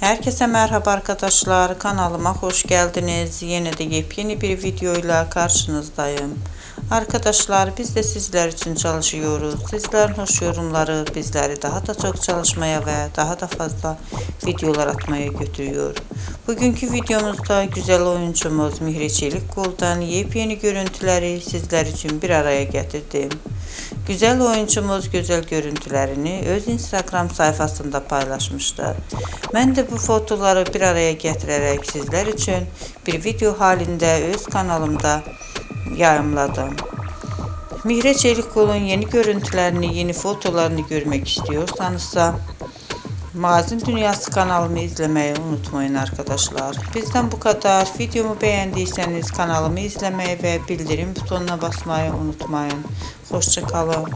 Herkese merhaba arkadaşlar. Kanalıma hoş geldiniz. Yine de yepyeni bir videoyla karşınızdayım. Arkadaşlar biz de sizler için çalışıyoruz. Sizlerin hoş yorumları bizleri daha da çok çalışmaya ve daha da fazla videolar atmaya götürüyor. Bugünkü videomuzda güzel oyuncumuz Mihri Çelikkol'dan yepyeni görüntüleri sizler için bir araya getirdim. Güzel oyuncumuz güzel görüntülerini öz Instagram sayfasında paylaşmıştı. Ben de bu fotoları bir araya getirerek sizler için bir video halinde öz kanalımda yayımladım. Mihre Çelikkol'un yeni görüntülerini, yeni fotolarını görmek istiyorsanızsa Mazin Dünyası kanalımı izlemeyi unutmayın arkadaşlar. Bizden bu kadar. Videomu beğendiyseniz kanalımı izlemeyi ve bildirim butonuna basmayı unutmayın. Hoşçakalın.